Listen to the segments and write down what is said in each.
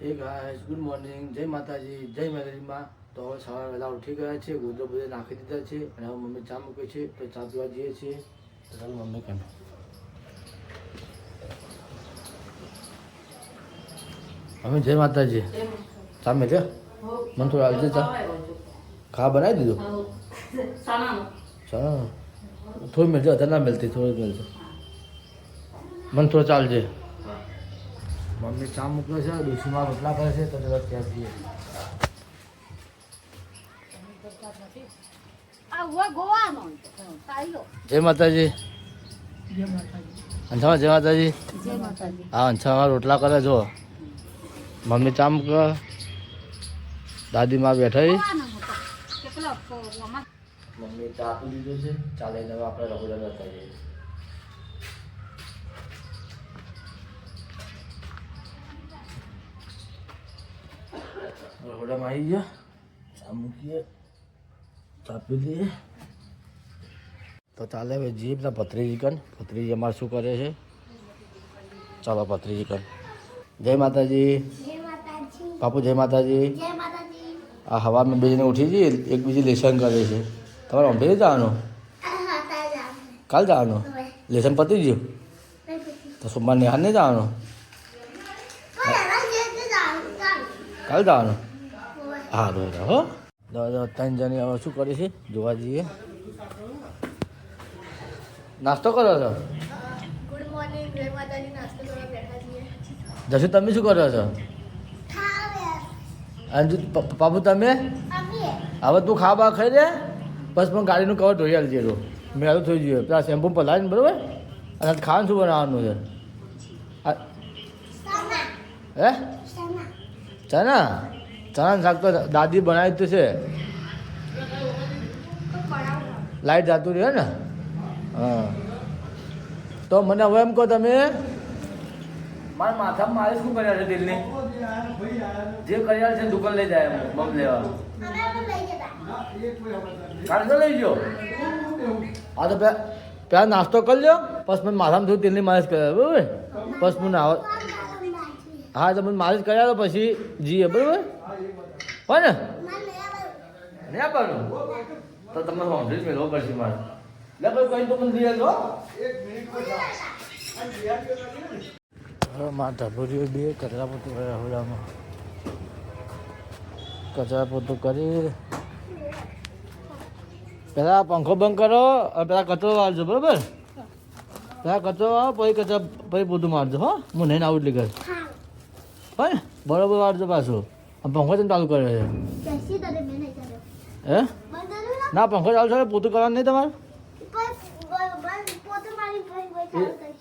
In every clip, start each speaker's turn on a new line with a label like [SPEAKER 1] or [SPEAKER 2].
[SPEAKER 1] એ guys good morning જય માતાજી જય મેલેરીમાં તો હવે સવારે વહેલા ઉઠી ગયા છે ગોદરો બધે નાખી દીધા છે અને હવે મમ્મી ચા મૂકે છે, તો ચા પીવા જઈએ છીએ. તો ચાલો મમ્મી કેમ? મમ્મી જય માતાજી. ચા મેલ્યો મને થોડું આવજે ચા. ખા બનાવી દીધું? ચાલો થોડી મેળજો અત્યારે ના મેળતી, થોડી મેળજો. મને થોડું ચાલજે મમ્મી ચા મૂક્યો છે ડોસીમાં રોટલા કરે છે તો તરત ત્યાં જઈએ. જય માતાજી. અંછામાં જય માતાજી. હા અંછામાં રોટલા કરે જો મમ્મી ચા દાદી દાદીમાં બેઠા મમ્મી ચા આપી દીધું છે. ચાલે હવે આપણે જતા જઈએ રઘુડામાં આવી ગયા ચા મૂકીએ ચા પી લઈએ તો ચાલે હવે જઈએ પેલા ભત્રીજી કન ભત્રીજી અમારે શું કરે છે ચાલો ભત્રીજી કન જય માતાજી બાપુ જય માતાજી આ હવામાં બેસીને ઉઠી જઈએ એકબીજી લેસન કરે છે તમારે અમદાવાદ જવાનું કાલ જવાનું લેસન પતી ગયું તો સોમવાર નિહાળ નહીં જવાનું કાલ જવાનું હા રોજ હો તો ત્રણ જણી હવે શું કરે છે? જોવા જઈએ. નાસ્તો કરો છો?
[SPEAKER 2] ગુડ મોર્નિંગ જય માતાજી. નાસ્તો કરવા બેઠા છીએ.
[SPEAKER 1] જશુ તમે શું કરો છો? અંજુ પાપુ તમે? હવે તું ખા બા ખાઈ દે બસ પણ ગાડીનું કવર ધોઈ આવી રો. મેળું થઈ ગયું. પેલા શેમ્પુ પલાવીને બરોબર? અને ખાવાનું શું બનાવવાનું છે? આ- હે? ચણા? ચણાનું શાક તો દાદી બનાવી જ છે. લાઈટ જતું રહ્યો ને? હા. તો મને હવે એમ કહો તમે, મારા માથામાં મારે શું કર્યા છે દિલની? જે કર્યા છે દુકાન લઈ જાય બમ લેવા. હા તો પેલા નાસ્તો કરી લ્યો, પછી મને માથામાં થોડી તેલની માલિશ કર્યા, બરાબર? પછી મને આવ હા, તો મને માલિશ કર્યા પછી જીએ, બરાબર? હોય ને નહીં આપવાનું? તો તમે જ મેળવો પડશે મારે. લે કોઈ કઈ તો પણ દો હવે માથા ભર્યો બે કચરા પોતું કર્યા હોડામાં કચરા પોતું કરી. પેલા પંખો બંધ કરો અને પેલા કચરો વાળજો બરાબર? પેલા કચરો વાળો પછી કચરા પછી પોતું મારજો હો. હું નહીં આવું એટલે ઘર. ને બરોબર વાળજો પાછું. પંખો તમે ચાલુ કર્યો. છે હે ના? પંખો ચાલુ છે પોતું કરવાનું નહીં તમારે?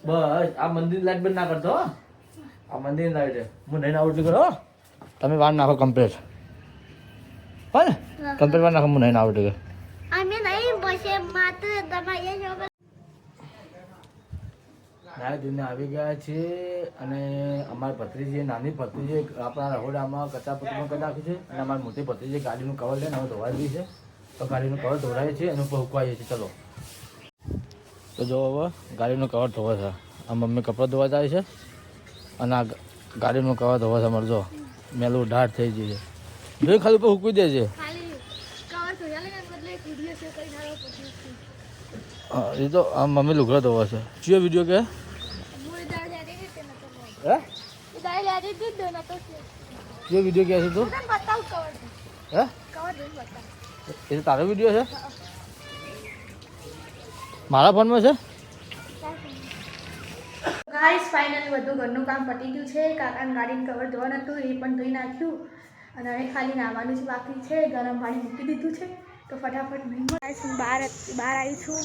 [SPEAKER 1] બસ આ મંદિર લાઈટ બંધ ના કરતો હો. આ મંદિર લાઈટ હું નહીં આવું કરો તમે વાર નાખો કમ્પ્લેટ હોય ને? કમ્પ્લીટ વાર નાખો હું નહીં આવું
[SPEAKER 2] અમે નહીં જ
[SPEAKER 1] ધોઈને આવી ગયા છે અને અમારી ભત્રીજી નાની ભત્રીજી આપણા રહોડામાં કચરા પત્રીમાં કરી નાખ્યું છે અને અમારી મોટી ભત્રીજી ગાડીનું કવર લઈને હવે ધોવાઈ છે. તો ગાડીનું કવર ધોરાય છે એનું ઉપર ઉકવાઈએ છીએ. ચલો. તો જો હવે ગાડીનું કવર ધોવા છે. આ મમ્મી કપડાં ધોવા જાય છે અને આ ગાડીનું કવર ધોવા છે અમારે જો. મેલું ઢાઢ થઈ ગઈ છે. જોઈ ખાલી ઉપર દે છે એ તો આ મમ્મી લુગડા ધોવા છે. ચિયો વીડિયો કે
[SPEAKER 2] હું એ દાડે લેતી હતી ને તો મોં.
[SPEAKER 1] હે? કયો વીડિયો કહે છે તું?
[SPEAKER 2] હું તને બતાવું કવર
[SPEAKER 1] હે?
[SPEAKER 2] કવર
[SPEAKER 1] એ તો તારો વીડિયો છે? મારા ફોનમાં છે?
[SPEAKER 2] ગાઈસ ફાઇનલી બધું ઘરનું કામ પતી ગયું છે. કાકાને ગાડીનું કવર ધોવાનું હતું એ પણ ધોઈ નાખ્યું. અને હવે ખાલી નાહવાનું જ બાકી છે. ગરમ પાણી મૂકી દીધું છે. તો ફટાફટ નહીં ગાઈસ હું બહાર બહાર આવી છું.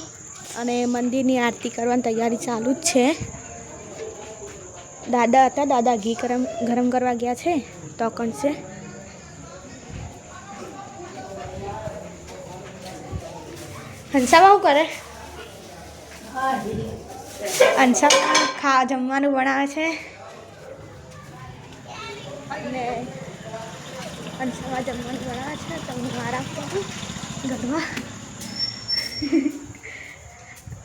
[SPEAKER 2] અને મંદિરની આરતી કરવાની તૈયારી ચાલુ જ છે. દાદા હતા, દાદા ઘી ગરમ ગરમ કરવા ગયા છે, તો કણસે હંસામાં શું કરે? હંસા ખા, જમવાનું બનાવે છે. અને હંસામાં જમવાનું બનાવે છે, તો હું આરામ ઘરમાં.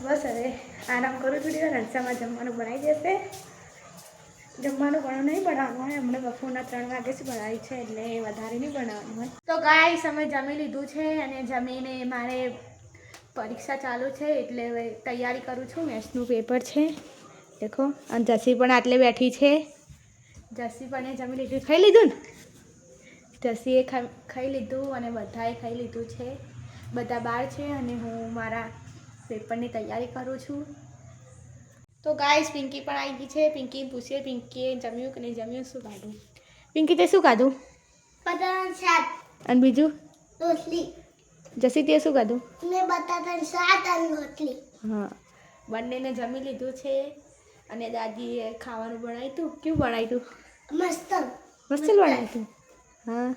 [SPEAKER 2] બસ હવે આરામ કરું થોડી વાર અંશામાં જમવાનું બનાવી દેશે. જમવાનું ઘણું નહીં બનાવવાનું હોય. હમણાં બપોરના ત્રણ વાગે જ બનાવી છે એટલે વધારે નહીં બનાવવાનું હોય. તો ગાઈસ અમે જમી લીધું છે અને જમીને મારે પરીક્ષા ચાલુ છે એટલે હવે તૈયારી કરું છું. મેથ્સનું પેપર છે. દેખો, અને જસી પણ આટલે બેઠી છે. જસી પણ એ જમી લીધું. ખાઈ લીધું ને? જસીએ ખાઈ લીધું અને બધાએ ખાઈ લીધું છે. બધા બહાર છે અને હું મારા પેપરની તૈયારી કરું છું. તો ગાઈસ પિંકી પણ આવી ગઈ છે. પિંકી પૂછીએ. પિંકીએ જમ્યું કે નહીં જમ્યું? શું ખાધું? પિંકી તે શું ખાધું?
[SPEAKER 3] બટાટાનું શાક.
[SPEAKER 2] અને બીજું?
[SPEAKER 3] રોટલી.
[SPEAKER 2] જસી તે શું ખાધું?
[SPEAKER 3] મેં બટાટાનું શાક અને રોટલી.
[SPEAKER 2] હા. બંનેને જમી લીધું છે. અને દાદીએ ખાવાનું બનાવ્યું હતું. કેવું બનાવ્યું હતું?
[SPEAKER 3] મસ્ત.
[SPEAKER 2] મસ્ત બનાવ્યું હતું? હા.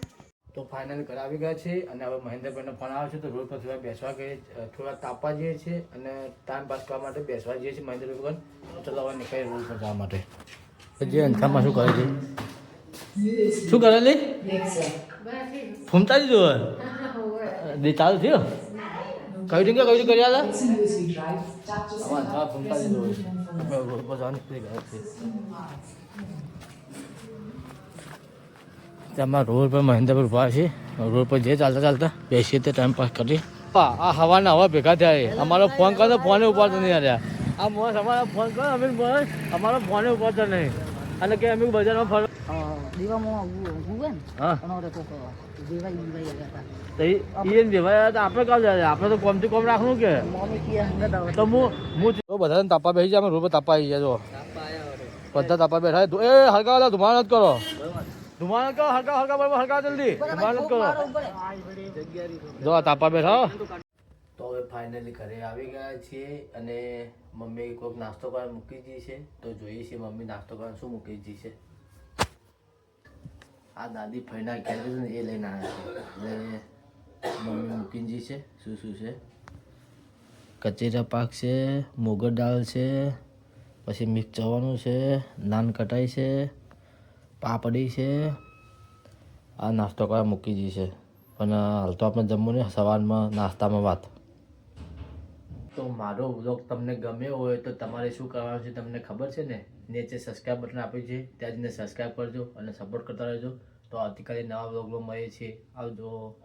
[SPEAKER 1] તો ફાઇનલ કરાવી ગયા છે અને હવે મહેન્દ્રભાઈનો ફોન આવે છે તો રોડ પર થોડા બેસવા ગઈએ થોડા તાપવા જઈએ છીએ અને ટાઈમ પાસ કરવા માટે બેસવા જઈએ છીએ મહેન્દ્રભાઈ પણ ચલાવવા નીકળી રોડ પર જવા માટે. જે અંધામાં શું કરે છે? શું કરે ફૂમતા જ જો દે ચાલુ થયો? કઈ ટીંગે કઈ કરી આલા? ફૂમતા જ જો રોડ પર જવાની છે. તેમાં રોડ પર મહેન્દ્રપુર ઊભા છે. રોડ પર જે ચાલતા ચાલતા બેસીએ તે ટાઈમ પાસ કરીએ હા આ હવાના હવા ભેગા થયા અમારો ફોન કરો તો ફોને ઉપાડતો નહીં આવ્યા આ મોસ અમારો ફોન કરો અમે મોસ અમારો ફોને ઉપાડતો નહીં. અને કે અમે બજારમાં ફર બધાને તાપા બેસી જાય રોડ પર તાપા આવી જાય જો. બધા તાપા બેઠા એ હલકા હલકા ધુમાડ જ કરો. ધુમાડ કરો હલકા હલકા બરાબર હલકા જલ્દી. ધુમાડ કરો. જો આ તાપા બેઠા તો હવે ફાઇનલી ઘરે આવી ગયા છીએ અને મમ્મી કોઈક નાસ્તો કરવા મૂકી દી છે. તો જોઈએ છીએ મમ્મી નાસ્તો કરવા શું મૂકી દી છે. આ દાદી ફઈના ઘેર છે ને એ લઈને આવ્યા છે. એટલે મમ્મી મૂકી દી છે. શું શું છે? કચેરા પાક છે મોગર દાળ છે પછી મિક્સ ચવાનું છે નાન કટાઈ છે પાપડી છે. આ નાસ્તો કરવા મૂકી દી છે. પણ હાલ તો આપણે જમવું ને સવારમાં નાસ્તામાં વાત. તો મારો વ્લોગ તમને ગમ્યો હોય તો તમારે શું કરવાનું છે તમને ખબર છે ને? નીચે સબસ્ક્રાઈબ બટન આપ્યું છે, ત્યાં જઈને સબસ્ક્રાઈબ કરજો અને સપોર્ટ કરતા રહેજો. તો આવતીકાલે નવા વ્લોગમાં મળીએ છીએ. આવજો.